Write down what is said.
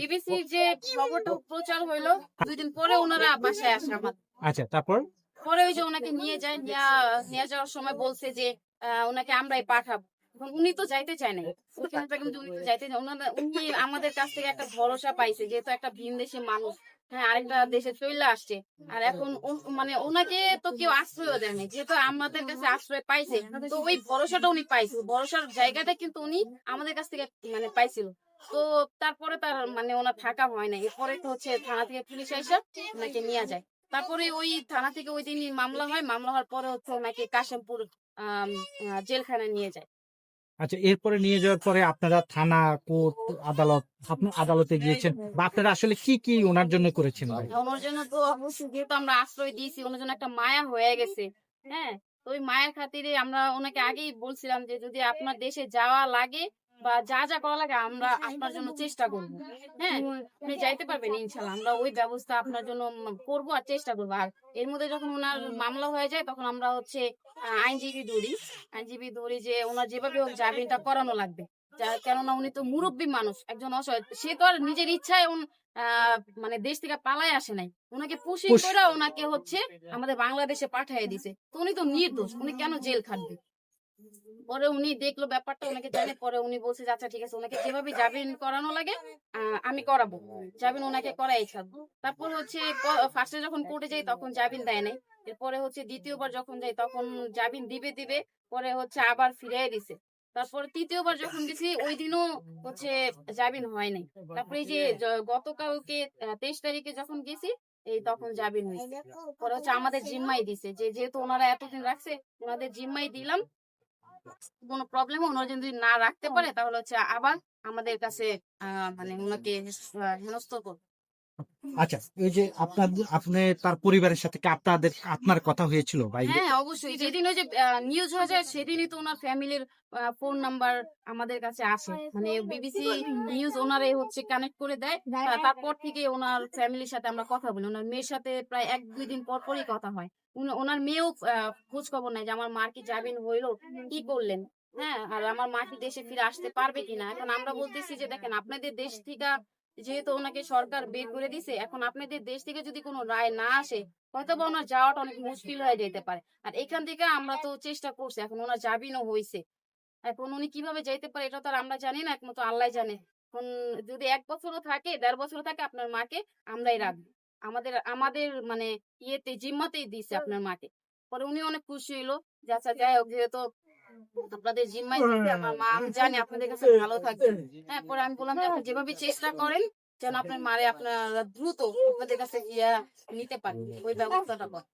বিবিসির যে খবরটা প্রচার হইল দুই দিন পরে ওনারা বাসায় আসে আচ্ছা তারপর? পরে ওই যে ওনাকে নিয়ে যায় নিয়া- নিয়ে যাওয়ার সময় বলছে যে ওনাকে আমরাই পাঠাবো। উনি তো যাইতে চায় উনি তো যাইতে উনি আমাদের কাছ থেকে একটা ভরসা পাইছে যেহেতু একটা ভিন দেশের মানুষ। হ্যাঁ আরেকটা দেশে চলে আসছে। আর এখন মানে ওনাকে তো কেউ আশ্রয় দেয়নি যেহেতু আমাদের কাছে আশ্রয় পাইছে তো ওই ভরসাটা উনি পাইছে। ভরসার জায়গাটা কিন্তু উনি আমাদের কাছ থেকে মানে পাইছিল। তো তারপরে তার মানে ওনার থাকা হয় না এরপরে তো হচ্ছে থানা থেকে পুলিশ আইসা ওনাকে নিয়ে যায়। তারপরে ওই থানা থেকে ওই দিনই মামলা হয়। মামলা হওয়ার পরে হচ্ছে ওনাকে কাশিমপুর জেলখানায় নিয়ে যায়। আচ্ছা এরপরে নিয়ে যাওয়ার পরে আপনারা থানা কোর্ট আদালত আপনি আদালতে গিয়েছেন। বা আপনারা আসলে কি কি ওনার জন্য করেছেন ভাই? ওনার জন্য তো অবশ্যই যেহেতু আমরা আশ্রয় দিয়েছি ওনার জন্য একটা মায়া হয়ে গেছে। হ্যাঁ তো ওই মায়ের খাতিরে আমরা ওনাকে আগেই বলছিলাম যে যদি আপনার দেশে যাওয়া লাগে বা যা যা করা লাগে আমরা আপনার জন্য চেষ্টা করব। হ্যাঁ আপনি যাইতে পারবেন ইনশাল্লাহ আমরা ওই ব্যবস্থা আপনার জন্য করব আর চেষ্টা করব। আর এর মধ্যে যখন ওনার মামলা হয়ে যায় তখন আমরা হচ্ছে আইনজীবী ধরি। আইনজীবী ধরি যে ওনার যেভাবে হোক জামিনটা করানো লাগবে। কেননা উনি তো মুরব্বী মানুষ একজন অসহায়। সে তো আর নিজের ইচ্ছায় উন- আহ, মানে দেশ থেকে পালায় আসে নাই। ওনাকে পুষি পুষ- করে ওনাকে হচ্ছে আমাদের বাংলাদেশে পাঠিয়ে দিছে। তো উনি তো নির্দোষ উনি কেন জেল খাটবে? পরে উনি দেখল ব্যাপারটা ওনাকে জানে পরে উনি বলছে আচ্ছা ঠিক আছে ওনাকে যেভাবে জামিন করানো লাগে আমি করাবো। জামিন ওনাকে করাই ছাড়বো তারপর হচ্ছে ফার্স্টে যখন কোর্টে যাই, তখন জামিন দেয় নাই। এরপরে হচ্ছে দ্বিতীয়বার যখন যাই, তখন জামিন দিবে দিবে, পরে হচ্ছে আবার ফিরিয়ে দিছে। তারপরে তৃতীয়বার যখন গেছি, ওই দিনও হচ্ছে জামিন হয় নাই। তারপরে যে গতকালকে তেইশ তারিখে যখন গেছি, এই তখন জামিন হয়েছে। পরে হচ্ছে আমাদের জিম্মাই দিছে যে, যেহেতু ওনারা এতদিন রাখছে, ওনাদের জিম্মাই দিলাম কোনো প্রবলেম ওনারা যদি না রাখতে পারে তাহলে হচ্ছে আবার আমাদের কাছে আহ, মানে ওনাকে হেনস্থ করবে। আচ্ছা এই যে আপনি তার পরিবারের সাথে আপনাদের, আপনার কথা হয়েছিল ভাই হ্যাঁ অবশ্যই। যেদিন ওই যে নিউজ হয়ে যায়, সেদিনই তো ওনার ফ্যামিলির ফোন নাম্বার আমাদের কাছে আসে। মানে বিবিসি নিউজ ওনারে হচ্ছে কানেক্ট করে দেয়। তারপর থেকে ওনার ফ্যামিলির সাথে আমরা কথা বলি। ওনার মেয়ের সাথে প্রায় এক, দুই দিন পর পরই কথা হয়। ওনার মেয়েও খোঁজ খবর নাই যে আমার মার কি জামিন হইল, কি করলেন? হ্যাঁ আর আমার মা কি দেশে ফিরে আসতে পারবে কিনা? এখন আমরা বলতেছি যে, দেখেন, আপনাদের দেশ থেকে যেহেতু ওনাকে সরকার বের করে দিছে এখন আপনাদের দেশ থেকে যদি কোনো রায় না আসে হয়তো বা ওনার যাওয়াটা অনেক মুশকিল হয়ে যেতে পারে। আর এখান থেকে আমরা তো চেষ্টা করছি এখন ওনার জামিনও হয়েছে এখন উনি কীভাবে যাইতে পারে এটা তো আর আমরা জানি না একমাত্র আল্লাহ জানে। এখন যদি এক বছরও থাকে দেড় বছরও থাকে আপনার মাকে আমরাই রাখব আমাদের আমাদের মানে ইয়েতে জিম্মাতেই দিছে আপনার মাকে। পরে উনি অনেক খুশি হইল যে আচ্ছা যাই হোক যেহেতু আপনাদের জিম্মায় দিছে আমার মা আমি জানি আপনাদের কাছে ভালো থাকবে। হ্যাঁ পরে আমি বললাম যে আপনি যেভাবে চেষ্টা করেন যেন আপনার মারে আপনারা দ্রুত আপনাদের কাছে গিয়া নিতে পারেন ওই ব্যবস্থাটা করেন